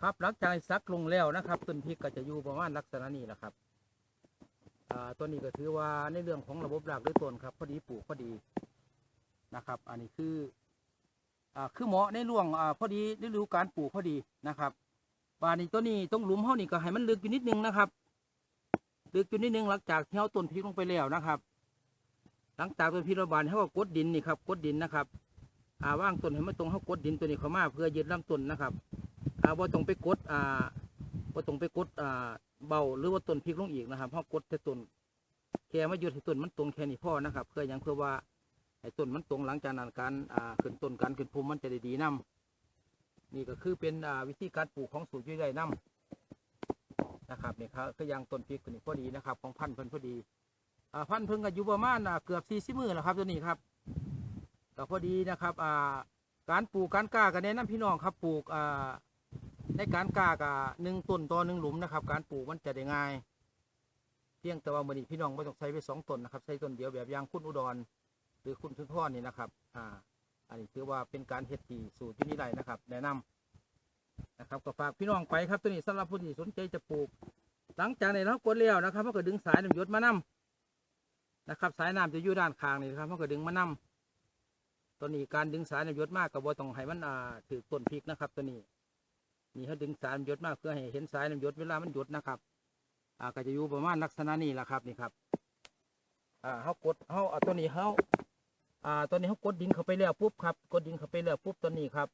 ครับหลังจากซักลงแล้วนะครับต้นพริกก็จะอยู่ประมาณลักษณะนี้แหละครับตัวนี้ก็ถือว่าในเรื่องของระบบรากหรือต้นครับพอดีปลูกพอดีนะครับ อันนี้คืออคือเหมาะในร่วงอพอดีฤดูการปลูกพอดีนะครับบานนี้ตัวนี้ต้องหลุมเฮานี่ก็ให้มันลึกอยู่นิดนึงนะครับลึกอยู่นิดนึงหลังจากที่เฮาต้นพริกลงไปแล้วนะครับ หลังจากต้นพริกระบาดเขาก็กดดินนี่ครับกดดินนะครับอ่าว่างต้นให้มันตรงเขากดดินตัวนี้เข้ามาเพื่อยึดลำต้นนะครับ อ่าว่าต้องไปกดอ่าว่าต้องไปกดอ่าเบาหรือว่าต้นพริกลงอีกนะครับเพราะกดแต่ต้นแค่มาหยุดให้ต้นมันตรงแค่นี้พอนะครับ เพื่อยังเพื่อว่าให้ต้นมันตรงหลังจากนั้นการอ่าขึ้นต้นการขึ้นภูมิมันจะได้ดีนํนี่ก็คือเป็นอ่าวิธีการปลูกของสูตรยุ้ยได้นํนะครับนี่ครับคือยังต้นพริกตัวนี้พอดีนะครับ ของพันธุ์เพิ่นพอดีอ่าพันธุ์เพิ่งอายุประมาณอ่าเกือบสี่สิบมือแล้วครับตัวนี้ครับก็พอดีนะครับอ่าการปลูกการกล้ากันแนะนำพี่น้องครับปลูกอ่า ในการกากะหนึ่งต้นต่อหนึ่งหลุมนะครับ การปลูกมันจะได้ง่าย เพียงแต่ว่ามือนี้พี่น้องไม่ต้องใช้ไปสองต้นนะครับ ใช้ต้นเดียวแบบยางคุณอุดร หรือคุณสุนทรนี่นะครับ อ่า อันนี้ถือว่าเป็นการเฮ็ดที่สูตรที่นี่ได้นะครับ แนะนำนะครับก็ฝากพี่น้องไปครับตัวนี้สำหรับผู้ที่สนใจจะปลูก หลังจากในี้เรากดแล้วนะครับเราก็ดึงสายน้ำยดมานำนะครับ สายน้ำจะอยู่ด้านข้างนี่นะครับเราก็ดึงมานำตัวนี้การดึงสายน้ำยดมากกับว่าต้องให้มันอ่าถือต้นพริกนะครับ ตัวนี้ นี่เขาดึงสายหยดมากเพื่อให้เห็นสายน้ำหยดเวลามันหยดนะครับอ่าก็จะอยู่ประมาณลักษณะนี้แหละครับนี่ครับอ่าเขากดเขาเอาตัวนี้เขาอ่าตัวนี้เขากดดินเข้าไปแล้วปุ๊บครับ กดดินเข้าไปแล้วปุ๊บตัวนี้ครับ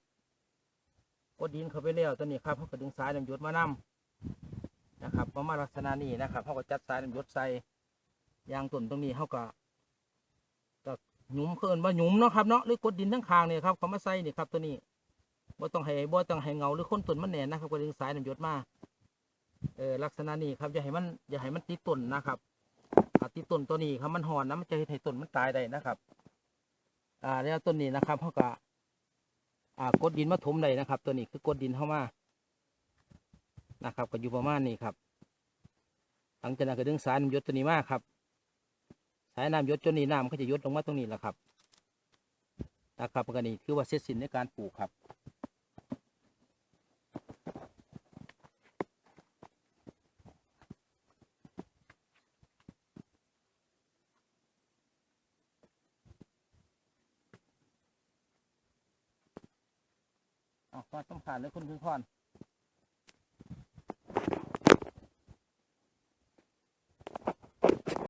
กดดินเข้าไปแล้วตัวนี้ครับเขาก็ดึงสายน้ำหยดมานำนะครับประมาณลักษณะนี้นะครับเขาก็จัดสายน้ำหยดใส่ยางต้นตรงนี้เขาก็ก็หยุมเพิ่นว่าหยุมเนาะครับเนาะหรือกดดินทั้งคางเนี่ยครับเขามาใส่นี่ครับตัวนี้ บ่ต้องให้บ่ต้องให้เงาหรือคนต้นมันแน่นนะครับก็ดึงสายน้ำหยดมาเออลักษณะนี้ครับอย่าให้มันอย่าให้มันติดต้นนะครับติดต้นตัวนี้ครับมันห่อนนะมันจะให้ต้นมันตายได้นะครับ อ่าแล้วต้นนี้นะครับเขาก็อ่ากดดินมาถมได้นะครับ ตัวนี้คือกดดินเข้ามานะครับ ก็อยู่ประมาณนี้ครับ หลังจากนั้นก็ดึงสายน้ำหยดตัวนี้มาครับ สายน้ำหยดจนนี้น้ำก็จะยดลงมาตรงนี้แหละครับนะครับก็นี่คือว่าเสร็จสิ้นในการปลูกครับ อ๋อควาต้องผ่านเลยคุณคุณพร